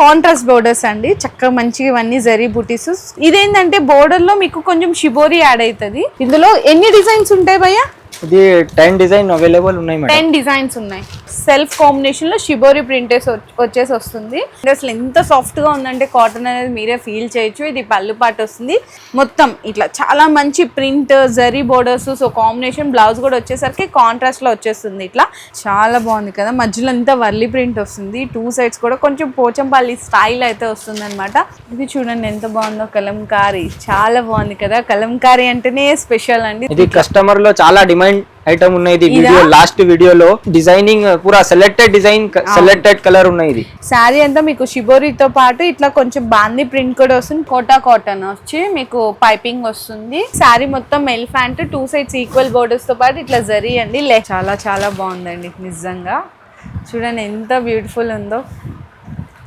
Contrast borders అండి. చక్కగా మంచిగా ఇవన్నీ జరీ బుటీస్ ఇదేంటంటే బోర్డర్లో మీకు కొంచెం షిబోరి యాడ్ అవుతుంది. ఇందులో ఎన్ని డిజైన్స్ ఉంటాయి భయ్యా? ఇది టెన్ డిజైన్ అవైలబుల్ ఉన్నాయి మేడం టెన్ డిజైన్స్ ఉన్నాయి. సెల్ఫ్ కాంబినేషన్లో షిబోరి ప్రింటెస్ వచ్చేసి వస్తుంది. అసలు ఎంత సాఫ్ట్గా ఉందంటే కాటన్ అనేది మీరే ఫీల్ చేయొచ్చు. ఇది పళ్ళు పాటు వస్తుంది. మొత్తం ఇట్లా చాలా మంచి print zari borders so combination blouse కూడా వచ్చేసరికి కాంట్రాస్ట్లో వచ్చేస్తుంది ఇట్లా. చాలా బాగుంది కదా. మధ్యలో అంతా వర్లీ ప్రింట్ వస్తుంది. టూ సైడ్స్ కూడా కొంచెం పోచంపల్లి స్టైల్ అయితే వస్తుంది అనమాట ఇది చూడండి ఎంత బాగుందో కలంకారీ. చాలా బాగుంది కదా. కలంకారీ అంటేనే స్పెషల్ అండి. ఇది కస్టమర్లో చాలా డిమాండ్ ఐటమ్ ఉన్నాయి ఇది? వీడియో లాస్ట్ వీడియోలో డిజైనింగ్ పూరా సెలెక్టెడ్ డిజైన్ సెలెక్టెడ్ కలర్ ఉన్నాయి ఇది శారీ అంతా మీకు షిబోరితో పాటు ఇట్లా కొంచెం బాంది ప్రింట్ కూడా వస్తుంది. కోటా కాటన్ వచ్చి మీకు పైపింగ్ వస్తుంది. శారీ మొత్తం ఎలిఫాంట్ టూ సైడ్స్ ఈక్వల్ బోర్డర్స్తో పాటు ఇట్లా జరీ అండి. లే చాలా చాలా బాగుందండి నిజంగా. చూడండి ఎంత బ్యూటిఫుల్ ఉందో.